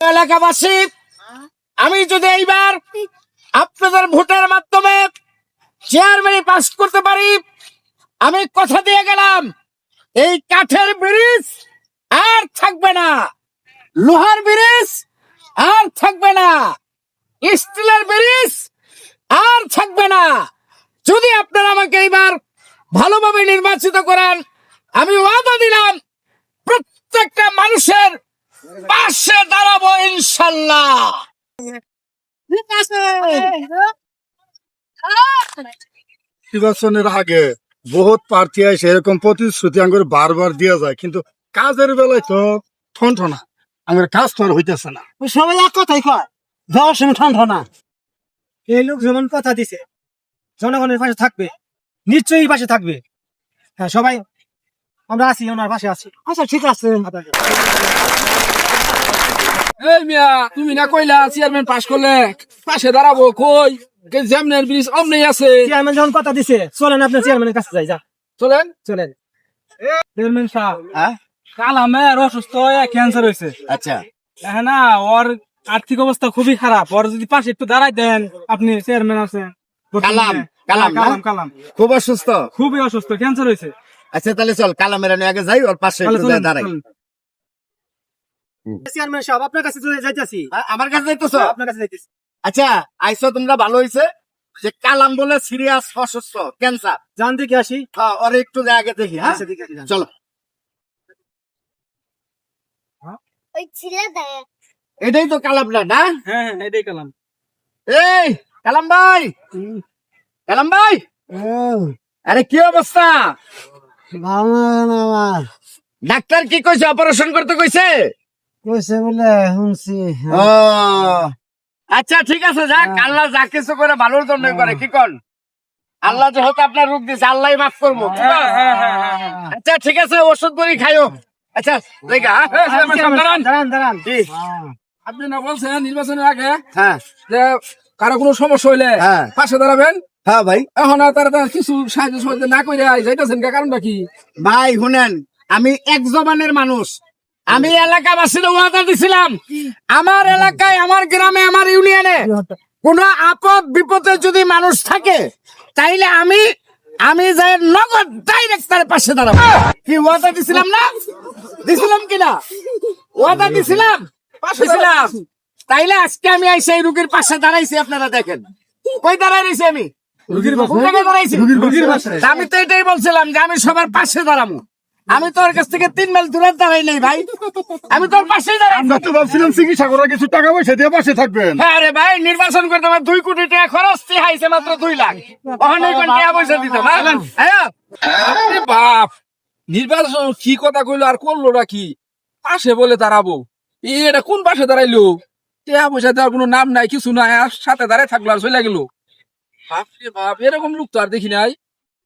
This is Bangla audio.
এলাকাবাসী, আমি যদি এইবার আপনাদের ভোটের মাধ্যমে চেয়ারম্যানে পাস করতে পারি, আমি কথা দিয়ে গেলাম, এই কাঠের ব্রিজ আর থাকবে না, লোহার ব্রিজ আর থাকবে না, স্টিলের ব্রিজ আর থাকবে না। যদি আপনারা আমাকে এইবার ভালোভাবে নির্বাচিত করেন, আমি ওয়াদা দিলাম, প্রত্যেকটা মানুষের পাশে দাঁড়াবো ইনশাল্লাহ। নির্বাচনের আগে বহুত প্রার্থী আসে এরকম প্রতিশ্রুতি আঙ্গুর বারবার দেওয়া যায় কিন্তু কাজের বেলায় তো ঠন ঠনা আঙ্গুর কাজ তো আর হইতেছে না। সবাই এক কথাই কয় যাওয়ার সময় ঠান্ডা না এই লোক যেমন কথা দিছে জনগণের পাশে থাকবে নিশ্চয়ই পাশে থাকবে। হ্যাঁ সবাই আমরা আছি ওনার পাশে আছি। আচ্ছা ঠিক আছে। এই মিয়া তুমি না কইলা চেয়ারম্যান পাস করলে? পাশে দাঁড়াবো কই? যেমনের ব্রিজ অমনি আছে। চেয়ারম্যান যখন কথা দিছে চলেন আপনার চেয়ারম্যানের কাছে যাই যা। চলেন? চলেন। চেয়ারম্যান সাহেব কাল আমার অসুস্থ হয়ে ক্যান্সার হয়েছে। আচ্ছা। হ্যাঁ না ওর আর্থিক অবস্থা খুবই খারাপ। ওর যদি পাশে একটু দাঁড়াই দেন আপনি চেয়ারম্যান আছেন। কালাম, কালাম কালাম কালাম। খুব অসুস্থ? খুবই অসুস্থ ক্যান্সার হয়েছে। আচ্ছা তাহলে চল কালামের আগে যাই ওর পাশে একটু দাঁড়াই। চেয়ারম্যান সাহেব আপনার কাছে চলে আমার কাছে যাইতেছো? আপনার কাছে যাইতেছি। আচ্ছা আইসো তোমরা ভালো হইছে। যে কালাম বলে সিরিয়াস অসুস্থ ক্যান্সার জান দেখে আসি। হ্যাঁ ওর একটু আগে দেখি হ্যাঁ? আচ্ছা। চলো। এটাই তো কালামটা না হ্যাঁ হ্যাঁ এটাই কালাম। এই কালাম ভাই! কালাম ভাই! আরে কি অবস্থা? ডাক্তার কি কইছে অপারেশন করতে কইছে? কইছে বলে শুনছি আচ্ছা ঠিক আছে যাক আল্লাহ যা কিছু করে ভালোর জন্য করে কি কন? আল্লাহ যে যেহেতু আপনার রোগ দিছে আল্লাহ মাফ করব আচ্ছা ঠিক আছে ওষুধ বড়ি খাইও। আচ্ছা দাঁড়ান। দাঁড়ান দাঁড়ান। আপনি না বলছেন নির্বাচনের আগে হ্যাঁ। যে কারও কোনো সমস্যা হইলে হ্যাঁ। পাশে দাঁড়াবেন? হ্যাঁ ভাই। এখন আর তারা তারা কিছু সাহায্য সহযোগিতা না করে যাইতেছেন কারণটা কি? ভাই শুনেন আমি এক জবানের মানুষ আমি এলাকাবাসীর ওয়াদা দিছিলাম। আমার এলাকায় আমার গ্রামে আমার ইউনিয়নে কোন আপদ বিপদে যদি মানুষ থাকে তাইলে আমি আমি যাই নগদ ডাইরেক্ট তার পাশে দাঁড়াবো। কি ওয়াদা দিছিলাম না? দিছিলাম কিনা ওয়াদা দিছিলাম? দিছিলাম। তাইলে আজকে আমি এই রুগীর পাশে দাঁড়াইছি আপনারা দেখেন। কই দাঁড়াই রয়েছি আমি আমি তো এটাই বলছিলাম যে আমি সবার পাশে দাঁড়াবো। আমি তোর কাছ থেকে তিন মাইল দূরে দাঁড়াই নাই ভাই। আমি তোর পাশেই দাঁড়াই আমরা তো ভাবছিলাম চিকিৎসা করার কিছু টাকা পয়সা দিয়ে পাশে থাকবেন। হ্যাঁ রে ভাই নির্বাচন করতে আমার দুই কোটি টাকা খরচ হাইছে মাত্র দুই লাখ। ওখানে টাকা পয়সা দিতে না হ্যাঁ। আরে বাপ নির্বাচন কি কথা কইলো আর করল না কি? পাশে বলে দাঁড়াবো। এ, এটা কোন পাশে দাঁড়াইলো? টাকা পয়সা দেওয়ার কোনো নাম নাই কিছু নাই আর সাথে দাঁড়ায় থাকল আর চলে গেল। বাপরে বাপ এরকম লোক তো আর দেখি নাই।